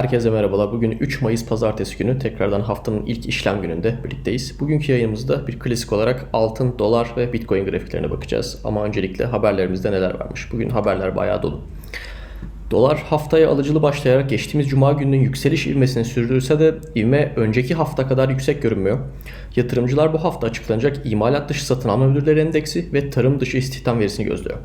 Herkese merhabalar. Bugün 3 Mayıs Pazartesi günü tekrardan haftanın ilk işlem gününde birlikteyiz. Bugünkü yayınımızda bir klasik olarak altın, dolar ve bitcoin grafiklerine bakacağız. Ama öncelikle haberlerimizde neler varmış. Bugün haberler bayağı dolu. Dolar haftaya alıcılı başlayarak geçtiğimiz cuma gününün yükseliş ivmesini sürdürse de ivme önceki hafta kadar yüksek görünmüyor. Yatırımcılar bu hafta açıklanacak imalat dışı satın alma müdürleri endeksi ve tarım dışı istihdam verisini gözlüyor.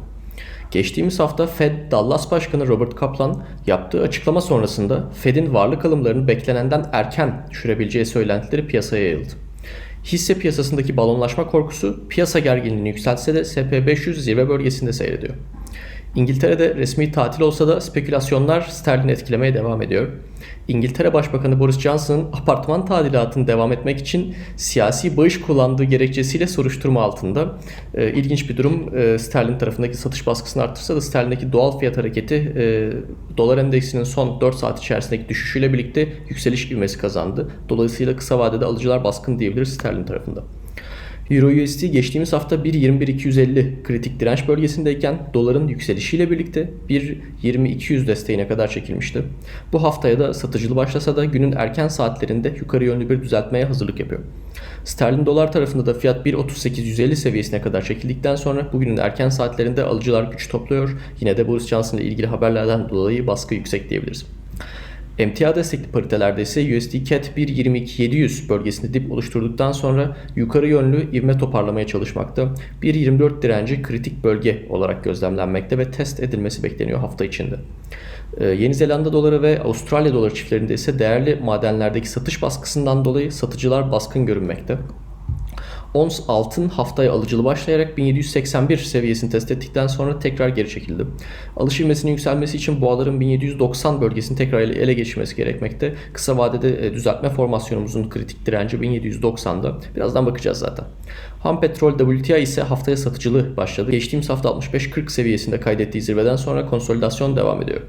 Geçtiğimiz hafta Fed Dallas Başkanı Robert Kaplan yaptığı açıklama sonrasında Fed'in varlık alımlarını beklenenden erken düşürebileceği söylentileri piyasaya yayıldı. Hisse piyasasındaki balonlaşma korkusu piyasa gerginliğini yükseltse de SP500 zirve bölgesinde seyrediyor. İngiltere'de resmi tatil olsa da spekülasyonlar sterlini etkilemeye devam ediyor. İngiltere Başbakanı Boris Johnson'ın apartman tadilatını devam etmek için siyasi bağış kullandığı gerekçesiyle soruşturma altında. E, ilginç bir durum. E, sterlin tarafındaki satış baskısını arttırsa da sterlindeki doğal fiyat hareketi e, dolar endeksinin son 4 saat içerisindeki düşüşüyle birlikte yükseliş ivmesi kazandı. Dolayısıyla kısa vadede alıcılar baskın diyebiliriz sterlin tarafında. Euro USD geçtiğimiz hafta 1.21.250 kritik direnç bölgesindeyken doların yükselişiyle birlikte 1.20.200 desteğine kadar çekilmişti. Bu haftaya da satıcılı başlasa da günün erken saatlerinde yukarı yönlü bir düzeltmeye hazırlık yapıyor. Sterlin dolar tarafında da fiyat 1.38.150 seviyesine kadar çekildikten sonra bugünün erken saatlerinde alıcılar güç topluyor. Yine de Boris Johnson ile ilgili haberlerden dolayı baskı yüksek diyebiliriz. MTA destekli paritelerde ise USD CAD 1.22.700 bölgesinde dip oluşturduktan sonra yukarı yönlü ivme toparlamaya çalışmakta. 1.24 direnci kritik bölge olarak gözlemlenmekte ve test edilmesi bekleniyor hafta içinde. Ee, Yeni Zelanda doları ve Avustralya doları çiftlerinde ise değerli madenlerdeki satış baskısından dolayı satıcılar baskın görünmekte. Ons altın haftaya alıcılı başlayarak 1781 seviyesini test ettikten sonra tekrar geri çekildi. Alış ivmesinin yükselmesi için boğaların 1790 bölgesini tekrar ele, geçirmesi gerekmekte. Kısa vadede e, düzeltme formasyonumuzun kritik direnci 1790'da. Birazdan bakacağız zaten. Ham petrol WTI ise haftaya satıcılığı başladı. Geçtiğimiz hafta 65-40 seviyesinde kaydettiği zirveden sonra konsolidasyon devam ediyor.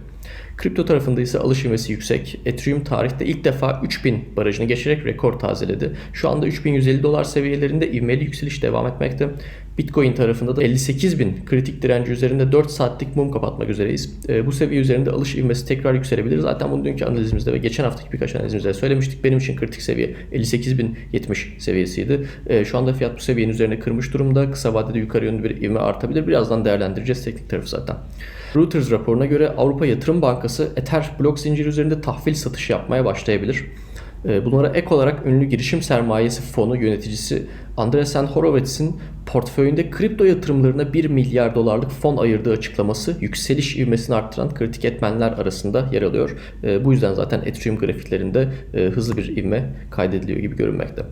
Kripto tarafında ise alış ivmesi yüksek. Ethereum tarihte ilk defa 3000 barajını geçerek rekor tazeledi. Şu anda 3150 dolar seviyelerinde ivmeli yükseliş devam etmekte. Bitcoin tarafında da 58.000 kritik direnci üzerinde 4 saatlik mum kapatmak üzereyiz. E, bu seviye üzerinde alış ivmesi tekrar yükselebilir. Zaten bunu dünkü analizimizde ve geçen haftaki birkaç analizimizde söylemiştik. Benim için kritik seviye 58.070 seviyesiydi. E, şu anda fiyat bu seviyenin üzerine kırmış durumda. Kısa vadede yukarı yönlü bir ivme artabilir. Birazdan değerlendireceğiz teknik tarafı zaten. Reuters raporuna göre Avrupa Yatırım Bankası Ether blok zinciri üzerinde tahvil satışı yapmaya başlayabilir. Bunlara ek olarak ünlü girişim sermayesi fonu yöneticisi Andreessen Horowitz'in portföyünde kripto yatırımlarına 1 milyar dolarlık fon ayırdığı açıklaması yükseliş ivmesini arttıran kritik etmenler arasında yer alıyor. Bu yüzden zaten Ethereum grafiklerinde hızlı bir ivme kaydediliyor gibi görünmekte.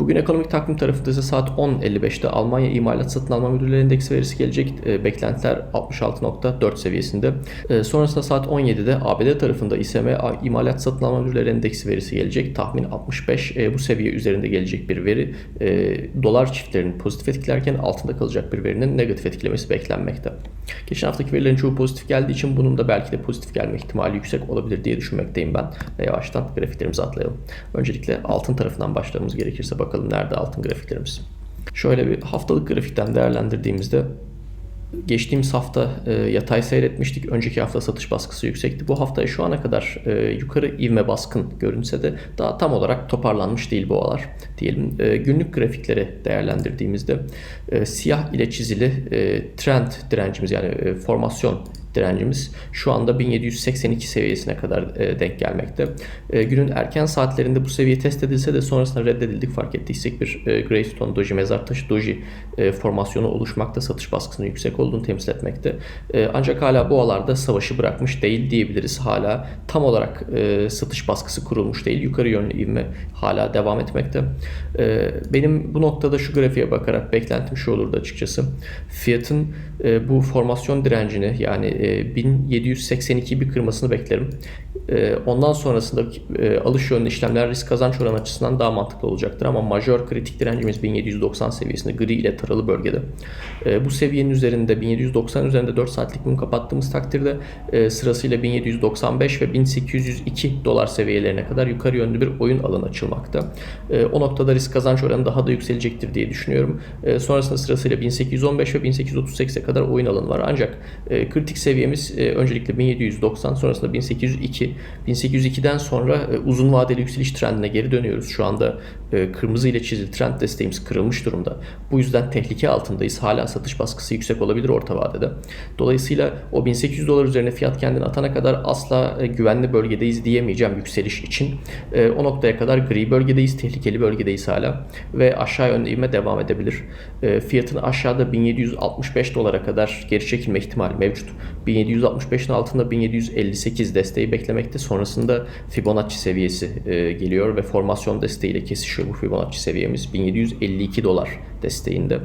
Bugün ekonomik takvim tarafında ise saat 10.55'te Almanya İmalat Satın Alma Müdürleri Endeksi verisi gelecek. E, beklentiler 66.4 seviyesinde. E, sonrasında saat 17'de ABD tarafında İSM İmalat Satın Alma Müdürleri Endeksi verisi gelecek. Tahmin 65 e, bu seviye üzerinde gelecek bir veri. Dolar çiftlerinin pozitif etkilerken altında kalacak bir verinin negatif etkilemesi beklenmekte. Geçen haftaki verilerin çoğu pozitif geldiği için bunun da belki de pozitif gelme ihtimali yüksek olabilir diye düşünmekteyim ben. Ve yavaştan grafiklerimizi atlayalım. Öncelikle altın tarafından başlamamız gerekirse bakalım nerede altın grafiklerimiz. Şöyle bir haftalık grafikten değerlendirdiğimizde geçtiğimiz hafta e, yatay seyretmiştik. Önceki hafta satış baskısı yüksekti. Bu hafta şu ana kadar e, yukarı ivme baskın görünse de daha tam olarak toparlanmış değil boğalar diyelim. E, günlük grafikleri değerlendirdiğimizde e, siyah ile çizili e, trend direncimiz yani e, formasyon direncimiz şu anda 1782 seviyesine kadar e, denk gelmekte. E, günün erken saatlerinde bu seviye test edilse de sonrasında reddedildik fark ettiysek bir e, Greystone Doji, mezar taşı Doji formasyonu oluşmakta satış baskısının yüksek olduğunu temsil etmekte. Ancak hala bu alarda savaşı bırakmış değil diyebiliriz. Hala tam olarak satış baskısı kurulmuş değil. Yukarı yönlü ivme hala devam etmekte. Benim bu noktada şu grafiğe bakarak beklentim şu olurdu açıkçası. Fiyatın bu formasyon direncini yani 1782 bir kırmasını beklerim. E, ondan sonrasında e, alış yönlü işlemler risk kazanç oranı açısından daha mantıklı olacaktır ama majör kritik direncimiz 1790 seviyesinde gri ile taralı bölgede. E, bu seviyenin üzerinde 1790 üzerinde 4 saatlik mum kapattığımız takdirde e, sırasıyla 1795 ve 1802 dolar seviyelerine kadar yukarı yönlü bir oyun alanı açılmakta. E, o noktada risk kazanç oranı daha da yükselecektir diye düşünüyorum. Sonrasında sırasıyla 1815 ve 1838'e kadar oyun alanı var. Ancak e, kritik seviyemiz e, öncelikle 1790 sonrasında 1802 şey. 1802'den sonra e, uzun vadeli yükseliş trendine geri dönüyoruz. Şu anda e, kırmızı ile çizili trend desteğimiz kırılmış durumda. Bu yüzden tehlike altındayız. Hala satış baskısı yüksek olabilir orta vadede. Dolayısıyla o 1800 dolar üzerine fiyat kendini atana kadar asla e, güvenli bölgedeyiz diyemeyeceğim yükseliş için. O noktaya kadar gri bölgedeyiz, tehlikeli bölgedeyiz hala ve aşağı yönde ivme devam edebilir. Fiyatın aşağıda 1765 dolara kadar geri çekilme ihtimali mevcut. 1765'in altında 1758 desteği beklemekte. Sonrasında Fibonacci seviyesi e, geliyor ve formasyon desteğiyle kesişiyor bu Fibonacci seviyemiz. 1752 dolar desteğinde.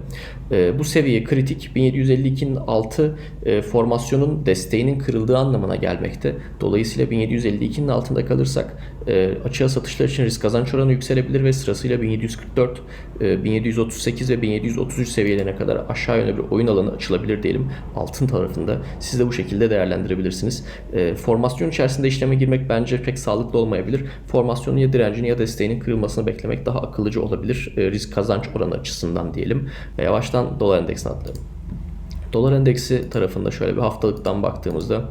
E, bu seviye kritik. 1752'nin altı e, formasyonun desteğinin kırıldığı anlamına gelmekte. Dolayısıyla 1752'nin altında kalırsak e, açığa satışlar için risk kazanç oranı yükselebilir ve sırasıyla 1744, e, 1738 ve 1733 seviyelerine kadar aşağı yönlü bir oyun alanı açılabilir diyelim altın tarafında. Siz de bu şekilde değerlendirebilirsiniz. E, formasyon içerisinde işleme girmek bence pek sağlıklı olmayabilir. Formasyonun ya direncini ya desteğinin kırılmasını beklemek daha akıllıcı olabilir e, risk kazanç oranı açısından diyelim. Ve yavaştan dolar endeksine atlayalım. Dolar endeksi tarafında şöyle bir haftalıktan baktığımızda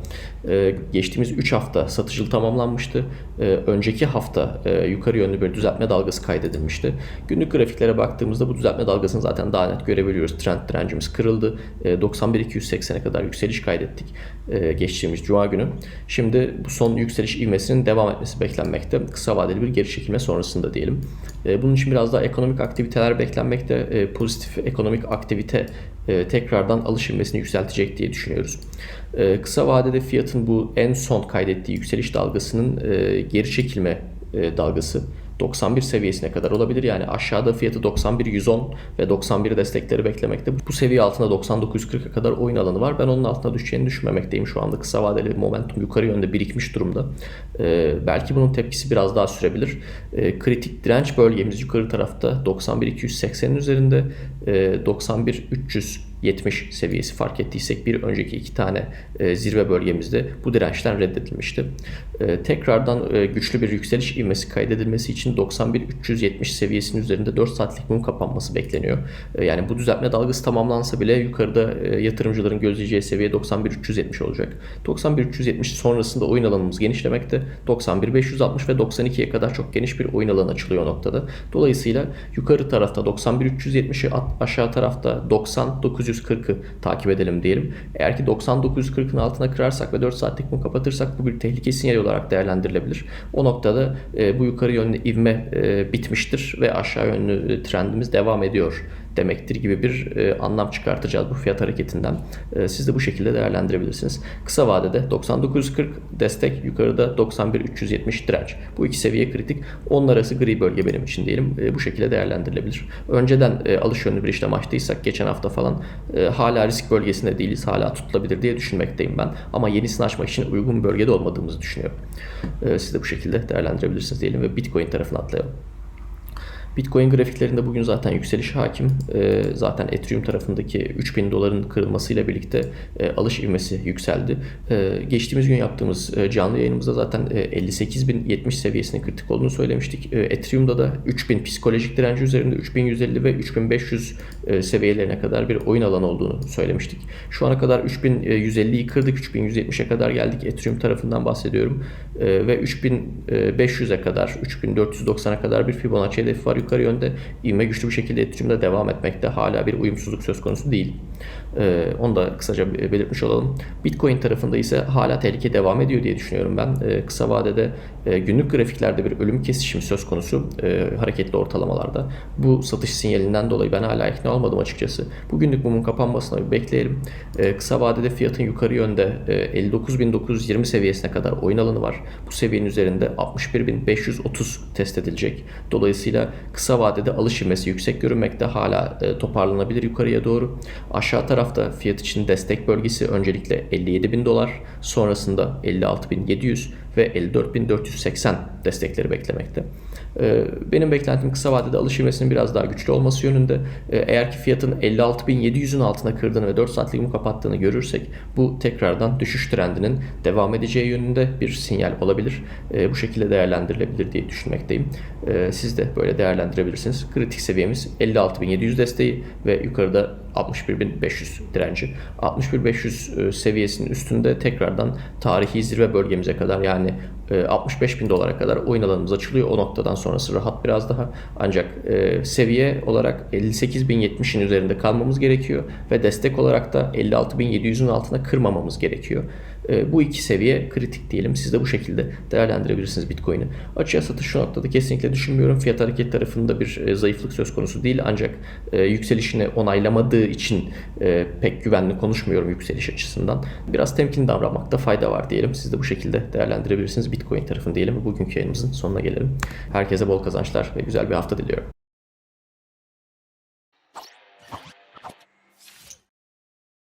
e, geçtiğimiz 3 hafta satıcılı tamamlanmıştı. E, önceki hafta e, yukarı yönlü bir düzeltme dalgası kaydedilmişti. Günlük grafiklere baktığımızda bu düzeltme dalgasını zaten daha net görebiliyoruz. Trend direncimiz kırıldı. 91-280'e kadar yükseliş kaydettik geçtiğimiz cuma günü. Şimdi bu son yükseliş ivmesinin devam etmesi beklenmekte. Kısa vadeli bir geri çekilme sonrasında diyelim. Bunun için biraz daha ekonomik aktiviteler beklenmekte. Pozitif ekonomik aktivite tekrardan alış ivmesini yükseltecek diye düşünüyoruz. Kısa vadede fiyatın bu en son kaydettiği yükseliş dalgasının geri çekilme dalgası 91 seviyesine kadar olabilir. Yani aşağıda fiyatı 91 110 ve 91 destekleri beklemekte. Bu seviye altında 99-40'a kadar oyun alanı var. Ben onun altına düşeceğini düşünmemekteyim. Şu anda kısa vadeli momentum yukarı yönde birikmiş durumda. Ee, belki bunun tepkisi biraz daha sürebilir. Ee, kritik direnç bölgemiz yukarı tarafta 91-280'in üzerinde. Ee, 91 300 70 seviyesi fark ettiysek bir önceki iki tane e, zirve bölgemizde bu dirençten reddedilmişti. E, tekrardan e, güçlü bir yükseliş ivmesi kaydedilmesi için 91-370 seviyesinin üzerinde 4 saatlik mum kapanması bekleniyor. E, yani bu düzeltme dalgası tamamlansa bile yukarıda e, yatırımcıların gözleyeceği seviye 91-370 olacak. 91-370 sonrasında oyun alanımız genişlemekte. 91-560 ve 92'ye kadar çok geniş bir oyun alanı açılıyor noktada. Dolayısıyla yukarı tarafta 91-370'i aşağı tarafta 90 940'ı takip edelim diyelim. Eğer ki 9940'ın altına kırarsak ve 4 saatlik mum kapatırsak bu bir tehlike sinyali olarak değerlendirilebilir. O noktada e, bu yukarı yönlü ivme e, bitmiştir ve aşağı yönlü e, trendimiz devam ediyor demektir gibi bir e, anlam çıkartacağız bu fiyat hareketinden. E, siz de bu şekilde değerlendirebilirsiniz. Kısa vadede 99.40 destek, yukarıda 91.370 direnç. Bu iki seviye kritik. Onun arası gri bölge benim için diyelim. E, bu şekilde değerlendirilebilir. Önceden e, alış yönlü bir işlem açtıysak geçen hafta falan e, hala risk bölgesinde değiliz. Hala tutulabilir diye düşünmekteyim ben. Ama yenisini açmak için uygun bölgede olmadığımızı düşünüyorum. E, siz de bu şekilde değerlendirebilirsiniz diyelim ve Bitcoin tarafına atlayalım. Bitcoin grafiklerinde bugün zaten yükseliş hakim. E, zaten Ethereum tarafındaki 3000 doların kırılmasıyla birlikte e, alış ivmesi yükseldi. E, geçtiğimiz gün yaptığımız e, canlı yayınımızda zaten e, 58.070 seviyesinin kritik olduğunu söylemiştik. E, Ethereum'da da 3000 psikolojik direnci üzerinde 3150 ve 3500 e, seviyelerine kadar bir oyun alanı olduğunu söylemiştik. Şu ana kadar 3150'yi kırdık, 3170'e kadar geldik. Ethereum tarafından bahsediyorum. Ve 3500'e kadar, 3490'a kadar bir Fibonacci hedefi var yukarı yönde ivme güçlü bir şekilde iletişimde devam etmekte. Hala bir uyumsuzluk söz konusu değil. Ee, onu da kısaca belirtmiş olalım. Bitcoin tarafında ise hala tehlike devam ediyor diye düşünüyorum ben. Ee, kısa vadede e, günlük grafiklerde bir ölüm kesişimi söz konusu e, hareketli ortalamalarda. Bu satış sinyalinden dolayı ben hala ikna olmadım açıkçası. Bugünlük mumun kapanmasına bir bekleyelim. E, kısa vadede fiyatın yukarı yönde e, 59.920 seviyesine kadar oyun alanı var. Bu seviyenin üzerinde 61.530 test edilecek. Dolayısıyla kısa vadede alış yüksek görünmekte. Hala e, toparlanabilir yukarıya doğru. Aşağı tarafta fiyat için destek bölgesi öncelikle 57 bin dolar, sonrasında 56.700 ve 54.480 destekleri beklemekte. Ee, benim beklentim kısa vadede alış ivmesinin biraz daha güçlü olması yönünde. Ee, eğer ki fiyatın 56.700'ün altına kırdığını ve 4 saatlik mum kapattığını görürsek bu tekrardan düşüş trendinin devam edeceği yönünde bir sinyal olabilir. Ee, bu şekilde değerlendirilebilir diye düşünmekteyim. Siz de böyle değerlendirebilirsiniz. Kritik seviyemiz 56.700 desteği ve yukarıda 61.500 direnci. 61.500 e, seviyesinin üstünde tekrardan tarihi zirve bölgemize kadar yani Yani e, 65 bin dolara kadar oyun alanımız açılıyor. O noktadan sonrası rahat biraz daha. Ancak e, seviye olarak 58 bin 70'in üzerinde kalmamız gerekiyor. Ve destek olarak da 56 bin 700'ün altına kırmamamız gerekiyor. E, bu iki seviye kritik diyelim. Siz de bu şekilde değerlendirebilirsiniz Bitcoin'i. Açığa satış şu noktada kesinlikle düşünmüyorum. Fiyat hareket tarafında bir e, zayıflık söz konusu değil. Ancak e, yükselişini onaylamadığı için e, pek güvenli konuşmuyorum yükseliş açısından. Biraz temkinli davranmakta fayda var diyelim. Siz de bu şekilde değerlendirebilirsiniz Bitcoin tarafını diyelim. Bugünkü yayınımızın sonuna gelelim. Herkese bol kazançlar ve güzel bir hafta diliyorum.